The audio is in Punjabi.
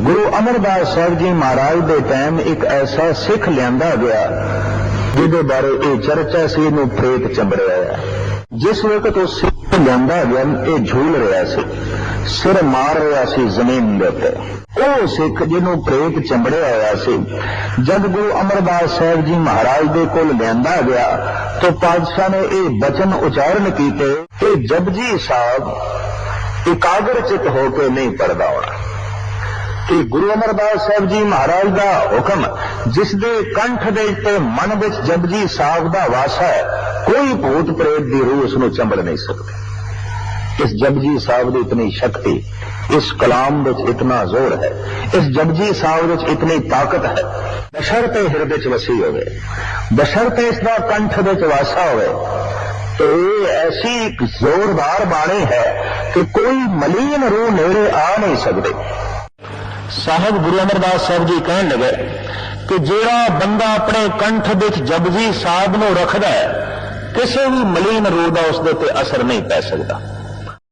ਗੁਰੂ ਅਮਰਦਾਸ ਸਾਹਿਬ ਜੀ ਮਹਾਰਾਜ ਦੇ ਟਾਈਮ ਇੱਕ ਐਸਾ ਸਿੱਖ ਲਿਆਂਦਾ ਗਿਆ, ਜਿਹਦੇ ਬਾਰੇ ਇਹ ਚਰਚਾ ਸੀ, ਇਹਨੂੰ ਪ੍ਰੇਤ ਚੰਬੜਿਆ ਹੈ ਜਿਸ ਵਕਤ ਉਹ ਸਿੱਖ ਲਿਆਂਦਾ ਗਿਆ, ਇਹ ਝੂਲ ਰਿਹਾ ਸੀ, ਸਿਰ ਮਾਰ ਰਿਹਾ ਸੀ ਜ਼ਮੀਨ ਦੇ ਉੱਤੇ। ਉਹ ਸਿੱਖ ਜਿਹਨੂੰ ਪ੍ਰੇਤ ਚੰਬੜਿਆ ਹੋਇਆ ਸੀ, ਜਦ ਗੁਰੂ ਅਮਰਦਾਸ ਸਾਹਿਬ ਜੀ ਮਹਾਰਾਜ ਦੇ ਕੋਲ ਲਿਆਂਦਾ ਗਿਆ, ਤਾਂ ਪਾਤਸ਼ਾਹ ਨੇ ਇਹ ਬਚਨ ਉਚਾਰਨ ਕੀਤੇ ਕਿ ਜਪਜੀ ਸਾਹਿਬ, ਇਕਾਗਰ ਚਿਤ ਹੋ ਕੇ ਨਹੀਂ ਪੜਦਾ ਹੋਣਾ। ਕਿ ਗੁਰੂ ਅਮਰਦਾਸ ਸਾਹਿਬ ਜੀ ਮਹਾਰਾਜ ਦਾ ਹੁਕਮ, ਜਿਸ ਦੇ ਕੰਠ ਦੇ ਉੱਤੇ ਮਨ ਵਿੱਚ ਜਪਜੀ ਸਾਹਿਬ ਦਾ ਵਾਸਾ ਹੈ, ਕੋਈ ਭੂਤ ਪ੍ਰੇਤ ਦੀ ਰੂਹ ਉਸ ਨੂੰ ਚੰਬੜ ਨਹੀਂ ਸਕਦੀ। ਇਸ ਜਪਜੀ ਸਾਹਿਬ ਦੀ ਇਤਨੀ ਸ਼ਕਤੀ, ਇਸ ਕਲਾਮ ਵਿੱਚ ਇਤਨਾ ਜ਼ੋਰ ਹੈ, ਇਸ ਜਪਜੀ ਸਾਹਿਬ ਵਿੱਚ ਇਤਨੀ ਤਾਕਤ ਹੈ, ਬਸ਼ਰਤੇ ਹਿਰਦੇ ਚ ਵਸੀ ਹੋਵੇ, ਬਸ਼ਰਤੇ ਇਸ ਦਾ ਕੰਠ ਵਿੱਚ ਵਾਸਾ ਹੋਵੇ, ਤੇ ਇਹ ਐਸੀ ਇੱਕ ਜ਼ੋਰਦਾਰ ਬਾਣੀ ਹੈ ਕਿ ਕੋਈ ਮਲੀਨ ਰੂਹ ਨੇੜੇ ਆ ਨਹੀਂ ਸਕਦੇ। ਸਾਹਿਬ ਗੁਰੂ ਅਮਰਦਾਸ ਸਾਹਿਬ ਜੀ ਕਹਿਣ ਲੱਗੇ ਕਿ ਜਿਹੜਾ ਬੰਦਾ ਆਪਣੇ ਕੰਠ ਵਿੱਚ ਜਪਜੀ ਸਾਹਿਬ ਨੂੰ ਰੱਖਦਾ ਹੈ, ਕਿਸੇ ਵੀ ਮਲੀਨ ਰੂਹ ਦਾ ਉਸ ਦੇ ਉੱਤੇ ਅਸਰ ਨਹੀਂ ਪੈ ਸਕਦਾ।